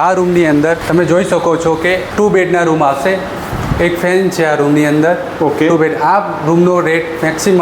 આ રૂમની અંદર તમે જોઈ શકો છો કે ટુ બેડના રૂમ આવશે. એક ફેન છે આ રૂમની અંદર. ઓકે ટુ બેડ આ રૂમનો રેટ મેક્સિમમ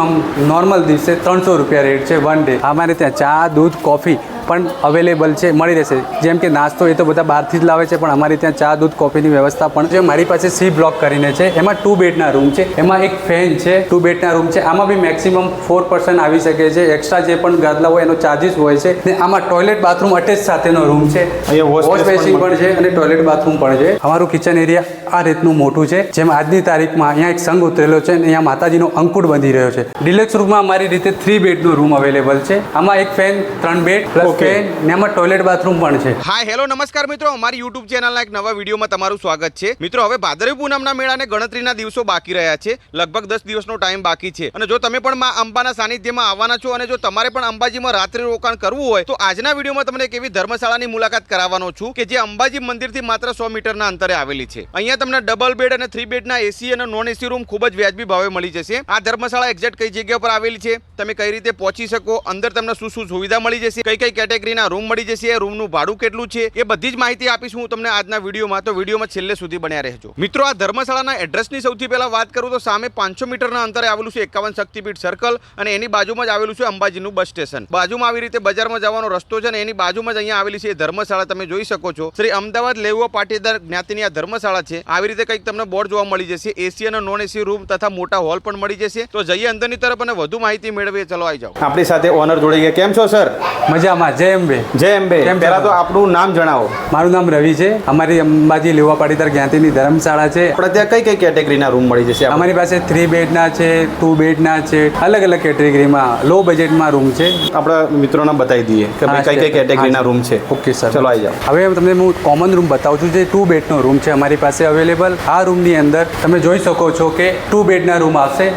નોર્મલ દિવસે ત્રણસો રૂપિયા રેટ છે વન ડે અમારે ત્યાં ચા દૂધ કોફી પણ અવેલેબલ છે મળી રહેશે. જેમ કે નાસ્તો એ તો બધા બહારથી જ લાવે છે પણ અમારે ત્યાં ચા દૂધ કોફીની વ્યવસ્થા પણ છે. મારી પાસે સી બ્લોક કરીને છે. એમાં ટુ બેડના રૂમ છે. એમાં એક ફેન છે ટુ બેડના રૂમ છે. આમાં બી મેક્સિમમ ફોર પર્સન આવી શકે છે. એક્સ્ટ્રા જે પણ ગાદલા હોય એનો ચાર્જિસ હોય છે. ને આમાં ટોયલેટ બાથરૂમ અટેચ સાથેનો રૂમ છે. વોશ પણ પણ છે અને ટોયલેટ બાથરૂમ પણ છે. અમારું કિચન એરિયા આ રીતનું મોટું છે. જેમ આજની તારીખમાં અહીંયા એક સંઘ ઉતરેલો છે અને અહીંયા માતાજીનો અંકુટ બંધી રહ્યો છે. ડિલેક્સ રૂમમાં અમારી રીતે થ્રી બેડનો રૂમ અવેલેબલ છે. આમાં એક ફેન ત્રણ બેડ પ્લસ ફેન ને ટોયલેટ બાથરૂમ પણ છે. હા હેલો નમસ્કાર મિત્રો. અમારી યુટ્યુબ ચેનલના એક નવા વિડીયોમાં તમારું સ્વાગત છે. મિત્રો હવે ભાદરવી પૂનમના મેળાને ગણતરીના દિવસો બાકી રહ્યા છે. લગભગ દસ દિવસનો ટાઈમ બાકી છે. અને જો તમે પણ માં અંબાના સાનિધ્યમાં આવવાના છો અને જો તમારે પણ અંબાજીમાં રાત્રિ રોકાણ કરવું હોય તો આજના વિડીયોમાં તમને એક એવી ધર્મશાળાની મુલાકાત કરાવવાનો છું કે જે અંબાજી મંદિરથી માત્ર સો મીટરના અંતરે આવેલી છે. અહીંયા તમને ડબલ બેડ અને થ્રી બેડના એસી અને નોન એસી રૂમ ખૂબ જ વ્યાજબી ભાવે મળી જશે. આ ધર્મશાળા એક્ઝેક્ટ કઈ જગ્યા પર આવેલી છે? તમે કઈ રીતે પહોંચી શકો? અંદર તમને શું શું સુવિધા મળી જશે? કઈ કઈ કેટેગરીના રૂમ મળી જશે રૂમનું ભાડું કેટલું છે એ બધી જ માહિતી આપીશું હું તમને આજના વિડીયોમાં. તો વિડીયોમાં છેલ્લે સુધી બન્યા રહેજો. મિત્રો આ ધર્મશાળાના એડ્રેસની સૌથી પહેલા વાત કરું તો સામે પાંચસો મીટરના અંતરે આવેલું છે એકાવન શક્તિપીઠ સર્કલ અને એની બાજુમાં જ આવેલું છે અંબાજીનું બસ સ્ટેશન. બાજુમાં આવી રીતે બજારમાં જવાનો રસ્તો છે અને એની બાજુમાં જ અહીંયા આવેલી છે એ ધર્મશાળા. તમે જોઈ શકો છો. શ્રી અમદાવાદ લેવો પાટીદાર જ્ઞાતિની આ ધર્મશાળા છે. આવી રીતે કંઈક તમને બોર્ડ જોવા મળી જશે. એસી અને નોન એસી રૂમ તથા મોટા હોલ પણ મળી જશે. તો જઈએ અંદરની તરફ અને વધુ માહિતી મેળવીએ. ચલો આવી જાઓ. આપણી સાથે ઓનર જોડી ગયા. કેમ છો સર મજામાં. જય અંબે. જય અંબે? પહેલા તો આપણું નામ જણાવો. મારું નામ રવિ છે. અમારી અંબાજી લેવા પાટીદાર જ્ઞાતિની ધર્મશાળા છે. આપણે ત્યાં કઈ કઈ કેટેગરીના રૂમ મળી જશે? અમારી પાસે થ્રી બેડના છે ટુ બેડના છે અલગ અલગ કેટેગરીમાં લો બજેટમાં રૂમ છે. આપણા મિત્રોને બતાવી દઈએ કે કઈ કઈ કેટેગરીના રૂમ છે. ઓકે સર ચલો આવી જાઓ. હવે તમને હું કોમન રૂમ બતાવું છું જે ટુ બેડનો રૂમ છે. અમારી પાસે અવેલેબલ આ રૂમની અંદર તમે જોઈ શકો છો કે ટુ બેડના રૂમ આવશે.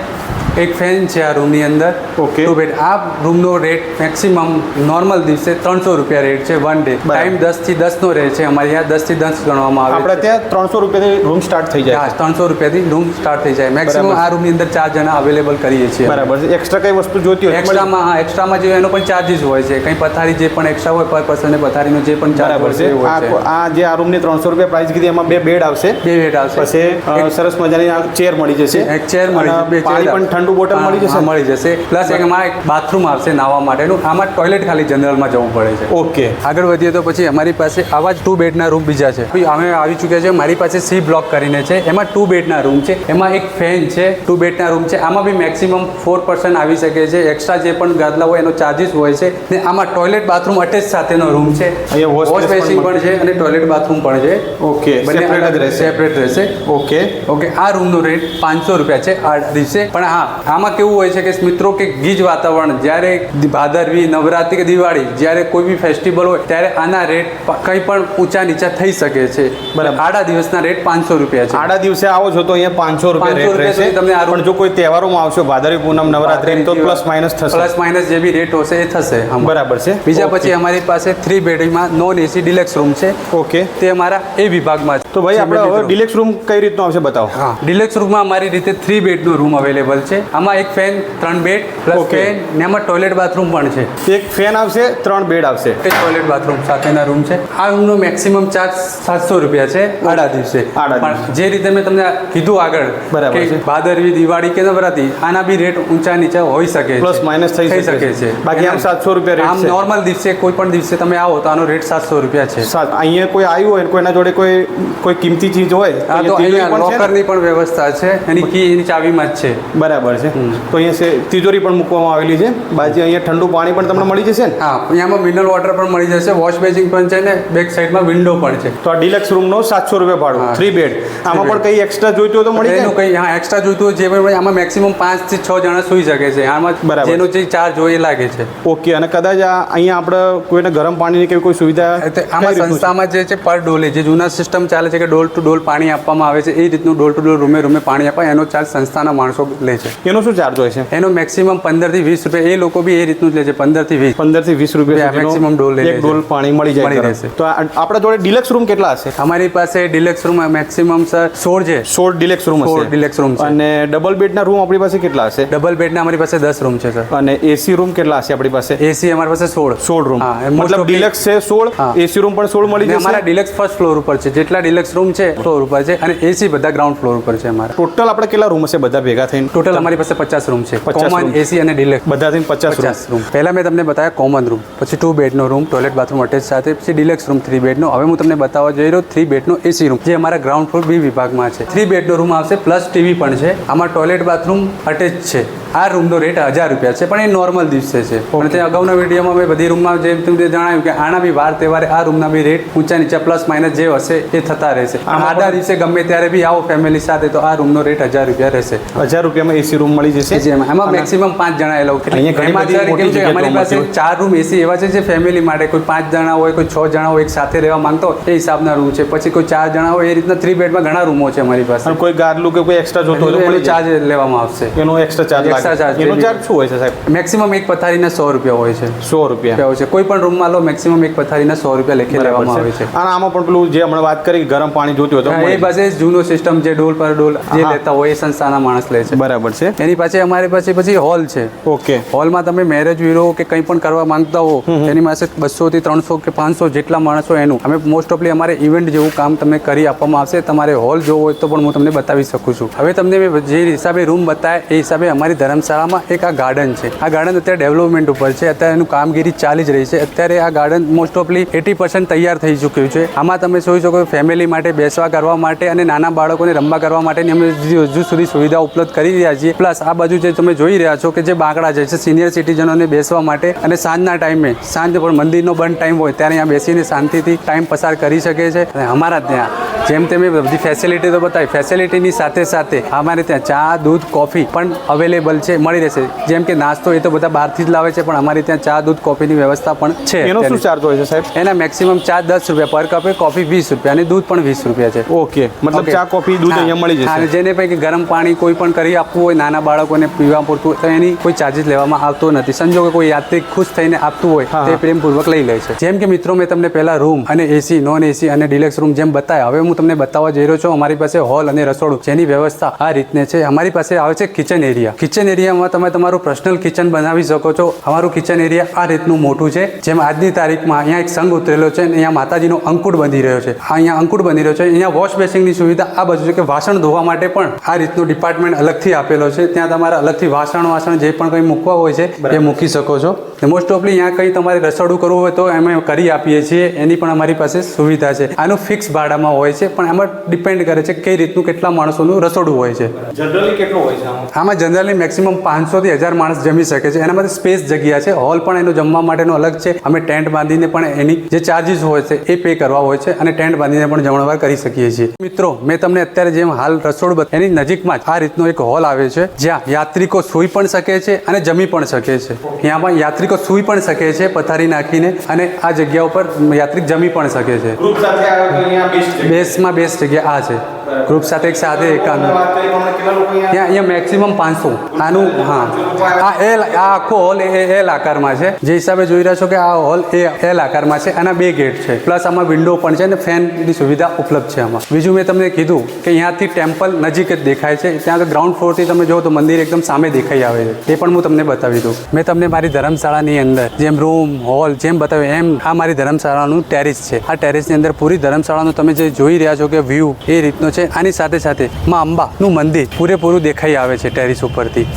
એક ફેન છે આ રૂમની અંદર. ઓકે તો બેડ આ રૂમનો રેટ મેક્સિમમ નોર્મલ દિવસે ત્રણસો રૂપિયા રેટ છે વન ડે. ટાઈમ દસથી દસનો રહે છે અમારે ત્યાં દસથી દસ ગણવામાં આવે આપણે ત્યાં ત્રણસો રૂપિયાથી રૂમ સ્ટાર્ટ થઈ જાય. હા ત્રણસો રૂપિયાથી રૂમ સ્ટાર્ટ થઈ જાય. મેક્સિમમ આ રૂમની અંદર ચાર જણા અવેલેબલ કરીએ છીએ. બરાબર. છે એક્સ્ટ્રા કઈ વસ્તુ જોતી હોય? એક્સ્ટ્રામાં હા એક્સ્ટ્રામાં જે એનો પણ ચાર્જિસ હોય છે. કંઈ પથારી જે પણ એક્સ્ટ્રા હોય પર પર્સનને પથારીનો જે પણ ચાર્જ હોય છે. આ જે આ રૂમની ત્રણસો રૂપિયા પ્રાઇસ કીધી એમાં બે બેડ આવશે. બે બેડ આવશે. પછી સરસ મજાની ચેર મળી જશે. એક ચેર મળી બે પાણી પણ ઠંડુ બોટલ મળી જશે? મળી જશે. પ્લસ એમાં એક બાથરૂમ આવશે નાહવા માટેનું. આમાં ટોયલેટ ખાલી જનરલમાં જવું પડે છે. ઓકે. આગળ વધીએ તો પછી અમારી પાસે આવા જ ટુ બેડના રૂમ બીજા છે. અમે આવી ચૂક્યા છે મારી પાસે સી બ્લોક કરીને છે. એમાં ટુ બેડના રૂમ છે. એમાં એક ફેન છે. ટુ બેડના રૂમ છે. આમાં બી મેક્સિમમ ફોર પર્સન આવી શકે છે. એક્સ્ટ્રા જે પણ ગાદલા હોય એનો ચાર્જિસ હોય છે. ને આમાં ટોયલેટ બાથરૂમ અટેચ સાથેનો રૂમ છે. વોશ બેસિંગ પણ છે અને ટોયલેટ બાથરૂમ પણ છે. ઓકે રહેશે. સેપરેટ રહેશે. ઓકે. ઓકે આ રૂમનો રેટ પાંચસો રૂપિયા છે આ દિવસે. પણ હા આમાં કેવું હોય છે કે મિત્રો કે ગીજ વાતાવરણ જ્યારે ભાદરવી નવરાત્રી કે દિવાળી જ્યારે કોઈ બી ફેસ્ટિવલ હોય ત્યારે આના રેટ કંઈ પણ ઊંચા નીચા થઈ શકે છે. બરાબર. આડા દિવસના રેટ પાંચસો રૂપિયા છે. આડા દિવસે આવો છો તો અહીંયા પાંચસો રૂપિયા રેટ રહેશે. તમને આ પણ જો કોઈ તહેવારોમાં આવશો ભાદરવી પૂનમ નવરાત્રી તો પ્લસ માઇનસ થશે. પ્લસ માઇનસ જે બી રેટ હશે એ થશે. બરાબર છે. બીજા પછી અમારી પાસે થ્રી બેડમાં નોન એસી ડિલેક્સ રૂમ છે. ઓકે તે અમારા એ વિભાગમાં છે. તો ભાઈ આપણે હવે ડિલેક્સ રૂમ કઈ રીતનો આવશે બતાવો? હા. ડિલેક્સ રૂમમાં અમારી રીતે થ્રી બેડનો રૂમ અવેલેબલ છે. આમાં એક ફેન ત્રણ બેડ પ્લસ ફેન ને આમાં ટોયલેટ બાથરૂમ પણ છે. એક ફેન આવશે ત્રણ બેડ આવશે. એક ટોયલેટ બાથરૂમ સાથેના રૂમ છે. આ રૂમનો મેક્સિમમ ચાર્જ સાતસો રૂપિયા છે આડા દિવસે. પણ જે રીતે મેં તમને કીધું આગળ બરાબર છે. ભાદરવી દિવાળી કે નવરાત્રી આના બી રેટ ઊંચા નીચા હોઈ શકે પ્લસ માઇનસ થઈ શકે છે. બાકી આમ સાતસો રૂપિયા રેટ આમ નોર્મલ દિવસે કોઈ પણ દિવસે તમે આવો તો આનો રેટ સાતસો રૂપિયા છે. અહીંયા કોઈ આવ્યું હોય કોઈના જોડે કોઈ કોઈ કિંમતી ચીજ હોય તો અહીંયા પણ લોકરની પણ વ્યવસ્થા છે. એની કી એની ચાવીમાં જ છે. બરાબર. છે. તો અહીંયા છે તિજોરી પણ મૂકવામાં આવેલી છે. બાજુ અહીંયા ઠંડુ પાણી પણ તમને મળી જશે ને? હા અહીંયામાં મિનરલ વોટર પણ મળી જશે. વોશ બેસિંગ પણ છે ને બેક સાઈડમાં વિન્ડો પણ છે. તો આ ડિલક્સ રૂમનો સાતસો રૂપિયા ભાડું. થ્રી બેડ આમાં પણ કંઈ એક્સ્ટ્રા જોઈતું હોય તો મળી એનું જાય? કંઈ હા એક્સ્ટ્રા જોઈતું હોય જે પણ આમાં મેક્સિમમ પાંચથી છ જણા સુઈ શકે છે. આમાં બરાબર. જેનો જે ચાર્જ હોય એ લાગે છે. ઓકે અને કદાચ આ અહીંયા આપણે કોઈને ગરમ પાણીની કે કોઈ સુવિધા આમાં સંસ્થામાં જે છે પર ડોલે જે જૂના સિસ્ટમ ચાલે છે કે ડોલ ટુ ડોલ પાણી આપવામાં આવે છે એ રીતનું ડોલ ટુ ડોલ રૂમે રૂમે પાણી આપવા એનો ચાર્જ સંસ્થાના માણસો લે છે. એનો શું ચાર્જ હોય છે? એનો મેક્સિમમ પંદરથી વીસ રૂપિયા. એ લોકો બી એ રીતનું જ લે છે પંદરથી વીસ. પંદરથી વીસ રૂપિયા મેક્સિમમ ડોલ એક ડોલ પાણી મળી જાય રહેશે. તો આપણા જોડે ડિલક્સ રૂમ કેટલા હશે? અમારી પાસે ડિલેક્સ રૂમ મેક્સિમમ સર સોળ છે. સોળ ડિલેક્સ રૂમ સોળ ડિલેક્સ રૂમ છે. અને ડબલ બેડના રૂમ આપણી પાસે કેટલા હશે? ડબલ બેડના અમારી પાસે દસ રૂમ છે સર અને એસી રૂમ કેટલા હશે આપણી પાસે? એસી અમારી પાસે સોળ. સોળ રૂમ હા, મતલબ ડિલક્સ છે સોળ એસી રૂમ પણ સોળ મળી જશે? અમારા ડિલેક્સ ડિલક્સ ફર્સ્ટ ફ્લોર ઉપર છે. જેટલા ડિલક્સ રૂમ છે ફ્લોર ઉપર છે. અને એસી બધા ગ્રાઉન્ડ ફ્લોર ઉપર છે અમારા. ટોટલ આપણે કેટલા રૂમ હશે બધા ભેગા થઈને? ટોટલ અમારી પાસે પચાસ રૂમ છે. 50 કોમન એસી અને ડિલક્સ બધાથી પચાસ પચાસ રૂમ. પહેલાં મેં તમને બતાવ્યા કોમન રૂમ પછી ટુ બેડનો રૂમ ટોયલેટ બાથરૂમ અટેચ સાથે પછી ડિલક્સ રૂમ થ્રી બેડનો હવે હું તમને બતાવવા જઈ રહ્યો થ્રી બેડનો એસી રૂમ જે અમારા ગ્રાઉન્ડ ફ્લોર બી વિભાગમાં છે. થ્રી બેડનો રૂમ આવશે પ્લસ ટીવી પણ છે. આમાં ટોયલેટ બાથરૂમ અટેચ છે. આ રૂમનો રેટ હજાર રૂપિયા છે પણ એ નોર્મલ દિવસે છે. પણ તે અગાઉના વિડીયોમાં મેં બધી રૂમમાં જેમ તમને જણાવ્યું કે આના બી વાર તહેવારે આ રૂમના બી રેટ ઊંચા નીચા પ્લસ માઇનસ જે હશે એ થતા રહેશે. આડા દિવસે ગમે ત્યારે બી આવો ફેમિલી સાથે તો આ રૂમનો રેટ હજાર રૂપિયા રહેશે. હજાર રૂપિયામાં એસી રૂમ મળી જશે? એમાં મેક્સિમમ પાંચ જણા એ જગ્યા અમારી પાસે ચાર રૂમ એસી એવા છે જે ફેમિલી માટે કોઈ પાંચ જણા હોય કોઈ છ જણા હોય એક સાથે રહેવા માંગતો હોય એ હિસાબના રૂમ છે. પછી કોઈ ચાર જણા હોય એ રીતના થ્રી બેડમાં ઘણા રૂમો છે અમારી પાસે. કોઈ ગાર્લું કે કોઈ એક્સ્ટ્રા જોતો હોય તો ચાર્જ લેવામાં આવશે. એનો એક્સ્ટ્રા ચાર્જ Extra ચાર્જ એનો ચાર્જ શું હોય છે સાહેબ? મેક્સિમમ એક પથારીના સો રૂપિયા હોય છે. સો રૂપિયા. હોય છે. કોઈ પણ રૂમમાં લો મેક્સિમમ એક પથારીના સો રૂપિયા લેખે લેવામાં આવે છે. અને આમાં પણ પેલું જે હમણાં વાત કરી ગરમ પાણી જોતું હોય તો એ પાસે જૂનો સિસ્ટમ જે ડોલ પર ડોલ જે લેતા હોય એ સંસ્થાના માણસ લે છે. બરાબર છે. એની પાસે અમારી પાસે પછી હોલ છે. ઓકે. હોલમાં તમે મેરેજ વિરો કે કંઈ પણ કરવા માંગતા હો એની પાસે બસો થી ત્રણસો કે પાંચસો જેટલા માણસો એનું. અમે મોસ્ટ ઓફલી અમારે ઇવેન્ટ જેવું કામ તમને કરી આપવામાં આવશે. તમારે હોલ જોવો હોય તો પણ હું તમને બતાવી શકું છું. હવે તમને જે હિસાબે રૂમ બતાવે એ હિસાબે અમારી ધર્મશાળામાં એક આ ગાર્ડન છે. આ ગાર્ડન અત્યારે ડેવલપમેન્ટ ઉપર છે. અત્યારે એનું કામગીરી ચાલી જ રહી છે. અત્યારે આ ગાર્ડન મોસ્ટ ઓફલી એટી પર્સન્ટ તૈયાર થઈ ચૂક્યું છે. આમાં તમે જોઈ શકો ફેમિલી માટે બેસવા કરવા માટે અને નાના બાળકોને રમવા કરવા માટેની અમે હજુ સુધી સુવિધા ઉપલબ્ધ કરી રહ્યા છીએ. પ્લસ આ બાજુ જે તમે જોઈ રહ્યા છો કે જે બાંકડા છે સિનિયર સિટીઝનોને બેસવા માટે અને સાંજના ટાઈમે સાંજ પણ મંદિરનો બંધ ટાઈમ હોય ત્યારે અહીંયા બેસીને શાંતિથી ટાઈમ પસાર કરી શકે છે. અને અમારા ત્યાં, જેમ તેમ બધી ફેસિલિટી તો બતાવી ફેસિલિટીની સાથે સાથે અમારે ત્યાં ચા, દૂધ કોફી પણ અવેલેબલ છે મળી રહેશે. જેમ કે નાસ્તો એ તો બધા બહારથી જ લાવે છે પણ અમારે ત્યાં ચા દૂધ કોફીની વ્યવસ્થા પણ છે એનો શું ચાર્જ હોય છે સાહેબ? એના મેક્સિમમ ચા દસ રૂપિયા પર કપે કોફી વીસ રૂપિયા અને દૂધ પણ વીસ રૂપિયા છે. ઓકે મતલબ ચા કોફી દૂધ. અહીંયા મળી જશે. જેને પૈકી ગરમ પાણી કોઈ પણ કરી આપવું હોય નાના બાળકોને પીવા પૂરતું તો એની કોઈ ચાર્જિસ લેવામાં આવતો નથી. સંજોગે કોઈ યાત્રિક ખુશ થઈને આપતું હોય તે પ્રેમપૂર્વક લઈ લે છે. જેમ કે મિત્રો મેં તમને પહેલા રૂમ અને એસી નોન એસી અને ડિલેક્સ રૂમ જેમ બતાવ્યા હવે હું તમને બતાવવા જઈ રહ્યો છું અમારી પાસે હોલ અને રસોડું. જેની વ્યવસ્થા આ રીતને છે. અમારી પાસે આવે છે કિચન એરિયા કિચન એરિયામાં તમે તમારું પર્સનલ કિચન બનાવી શકો છો. અમારું કિચન એરિયા આ રીતનું મોટું છે. જેમ આજની તારીખમાં અહીંયા એક સંઘ ઉતરેલો છે અને અહીંયા માતાજીનો અંકુટ બની રહ્યો છે. આ અહીંયા અંકુટ બની રહ્યો છે. અહીંયા વોશ બેસિંગની સુવિધા આ બાજુ છે કે વાસણ ધોવા માટે પણ આ રીતનું ડિપાર્ટમેન્ટ અલગથી આપેલો છે. ત્યાં તમારે અલગથી વાસણ વાસણ જે પણ કંઈ મૂકવા હોય છે એ મૂકી શકો છો. મોસ્ટ ઓફલી અહીંયા કંઈ તમારે રસોડું કરવું હોય તો અમે કરી આપીએ છીએ. એની પણ અમારી પાસે સુવિધા છે. આનું ફિક્સ ભાડામાં હોય છે પણ એમાં ડિપેન્ડ કરે છે કઈ રીતનું કેટલા માણસોનું રસોડું હોય છે. જનરલી કેટલું હોય છે આમાં? આમાં જનરલી મેક્સિમમ પાંચસોથી હજાર માણસ જમી શકે છે. એના માટે સ્પેસ જગ્યા છે. હોલ પણ એનો જમવા માટેનો અલગ છે. અમે ટેન્ટ બાંધીને પણ એની જે ચાર્જિસ હોય છે એ પે કરવા હોય છે અને ટેન્ટ બાંધીને પણ જમણવાર કરી શકીએ છીએ. મિત્રો મેં તમને અત્યારે જેમ હાલ રસોડ એની નજીકમાં જ આ રીતનો એક હોલ આવે છે જ્યાં યાત્રિકો સૂઈ પણ શકે છે અને જમી પણ શકે છે. ત્યાંમાં યાત્રિકો સૂઈ પણ શકે છે પથારી નાખીને અને આ જગ્યા ઉપર યાત્રિક જમી પણ શકે છે. બેસ્ટ બેસ્ટમાં બેસ્ટ જગ્યા આ છે. ગ્રુપ સાથે એક સાથે એકાંત. ત્યાં અહીંયા મેક્સિમમ પાંચસો. આનું, હા. આ એલ આ આખો હોલ એ એલ આકારમાં છે. જે હિસાબે જોઈ રહ્યા છો કે આ હોલ એ એલ આકારમાં છે આના બે ગેટ છે. પ્લસ આમાં વિન્ડો પણ છે અને ફેનની સુવિધા ઉપલબ્ધ છે આમાં. બીજું મેં તમને કીધું કે અહીંયાથી ટેમ્પલ નજીક જ દેખાય છે. ત્યાં આગળ ગ્રાઉન્ડ ફ્લોરથી તમે જો તો મંદિર એકદમ સામે દેખાઈ આવે છે. એ પણ હું તમને બતાવી દઉં. મેં તમને મારી ધર્મશાળાની અંદર જેમ રૂમ હોલ જેમ બતાવ્યું, એમ આ મારી ધર્મશાળાનું ટેરિસ છે. આ ટેરિસની અંદર પૂરી ધર્મશાળાનું તમે જે જોઈ રહ્યા છો કે વ્યૂ એ રીતનો છે. આની સાથે સાથે માં અંબાનું મંદિર પૂરેપૂરું દેખાઈ આવે છે ટેરિસ ઉપરથી.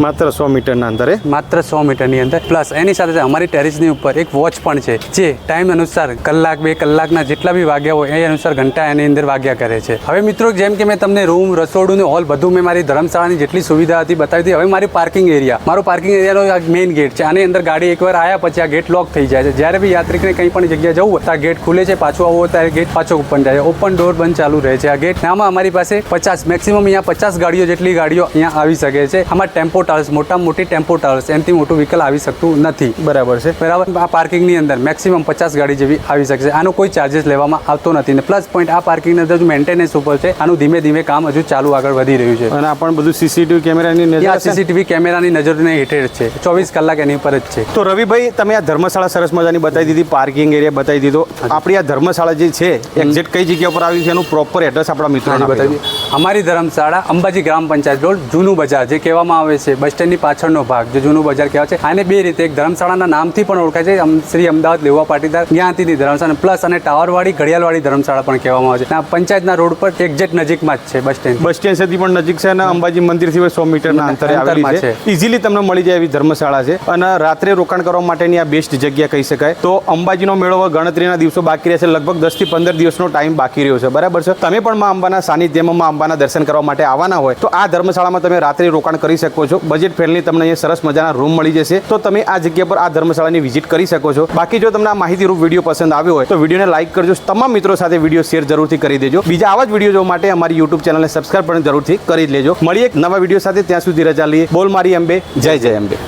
માત્ર સો મીટરના અંતરે? માત્ર સો મીટરની અંદર. પ્લસ એની સાથે અમારી ટેરિસની ઉપર એક વોચ પણ છે, જે ટાઈમ અનુસાર કલાક, બે કલાકના જેટલા બી વાગ્યા હોય, એ અનુસાર ઘંટા એની અંદર વાગ્યા કરે છે. હવે મિત્રો, જેમ કે મેં તમને રૂમ રસોડું ને હોલ બધું મેં મારી ધર્મશાળાની જેટલી સુવિધા હતી, બતાવી હતી. હવે મારી પાર્કિંગ એરિયા મારો પાર્કિંગ એરિયાનો આ મેઇન ગેટ છે. આની અંદર ગાડી એકવાર આવ્યા પછી આ ગેટ લોક થઈ જાય છે. જ્યારે બી યાત્રિકને કંઈ પણ જગ્યાએ જવું હોય, તો આ ગેટ ખુલે છે, પાછું હોય ત્યારે ગેટ પાછો ઓપન જાય ઓપન ડોર બંધ ચાલુ રહે છે. આ ગેટ આમાં અમારી પાસે પચાસ મેક્સિમમ અહીંયા પચાસ ગાડીઓ જેટલી ગાડીઓ અહીંયા આવી શકે છે. આમાં ટેમ્પો ટ્રાવેલ્સ મોટામાં મોટી ટેમ્પો ટાવર્સ એનાથી મોટું વ્હીકલ આવી શકતું નથી. બરાબર છે. બરાબર? આ પાર્કિંગની અંદર મેક્સિમમ પચાસ ગાડી જેવી આવી શકશે. આનો કોઈ ચાર્જિસ લેવામાં આવતો નથી ને પ્લસ પોઈન્ટ આ પાર્કિંગની અંદર મેન્ટેનન્સ ઉપર છે આનું ધીમે ધીમે કામ હજુ ચાલુ આગળ વધી રહ્યું છે. અને આ પણ બધું સીસીટીવી કેમેરાની નજર સીસીટીવી કેમેરાની નજરની હેઠળ છે. ચોવીસ કલાક એની ઉપર જ છે. તો રવિભાઈ તમે આ ધર્મશાળા સરસ મજાની બતાવી દીધી પાર્કિંગ એરિયા બતાવી દીધો. આપણી આ ધર્મશાળા જે છે એક્ઝેક્ટ કઈ જગ્યા પર આવી છે એનું પ્રોપર એડ્રેસ આપણા મિત્રોને બતાવી અમારી ધર્મશાળા અંબાજી ગ્રામ પંચાયત રોડ જૂનું બજાર જે કહેવામાં આવે છે. બસ સ્ટેન્ડની પાછળનો ભાગ જે જૂનું બજાર કહેવાય છે. આને બે રીતે એક ધર્મશાળાના નામથી પણ ઓળખાય છે શ્રી અમદાવાદ લેવા પાટીદાર ત્યાંથી ધર્મશાળા પ્લસ અને ટાવરવાળી ઘડિયાળવાળી ધર્મશાળા પણ કહેવામાં આવે છે. અને આ પંચાયતના રોડ પર એક્ઝેક્ટ નજીકમાં જ છે બસ સ્ટેન્ડ. બસ સ્ટેન્ડ સુધી પણ નજીક છે અને અંબાજી મંદિરથી સો મીટરના અંતરે આવેલી છે. ઇઝીલી તમને મળી જાય એવી ધર્મશાળા છે. અને રાત્રે રોકાણ કરવા માટેની આ બેસ્ટ જગ્યા કહી શકાય. તો અંબાજીનો મેળો ગણતરીના દિવસો બાકી રહેશે. લગભગ દસથી પંદર દિવસનો ટાઈમ બાકી રહ્યો છે. બરાબર છે? તમે પણ માં અંબાના સાનિધ્યમાં માં અંબાના દર્શન કરવા માટે આવવાના હોય તો આ ધર્મશાળામાં તમે રાત્રે રોકાણ કરી શકો છો. બજેટ ફ્રેન્ડલી તમને અહીંયા સરસ મજાના રૂમ મળી જશે. તો તમે આ જગ્યા પર આ ધર્મશાળાની વિઝિટ કરી શકો છો. બાકી જો તમને આ માહિતીરૂપ વીડિયો પસંદ આવ્યો હોય, તો વિડીયોને લાઈક કરજો. તમામ મિત્રો સાથે વીડિયો શેર જરૂરથી કરી દેજો. બીજા આવા જ વીડિયો જોવા માટે અમારી યુટ્યુબ ચેનલને સબસ્ક્રાઈબ પણ જરૂરથી કરી લેજો. મળીએ એક નવા વીડિયો સાથે. ત્યાં સુધી રજા લઈએ. બોલ મારી અંબે. જય જય અંબે.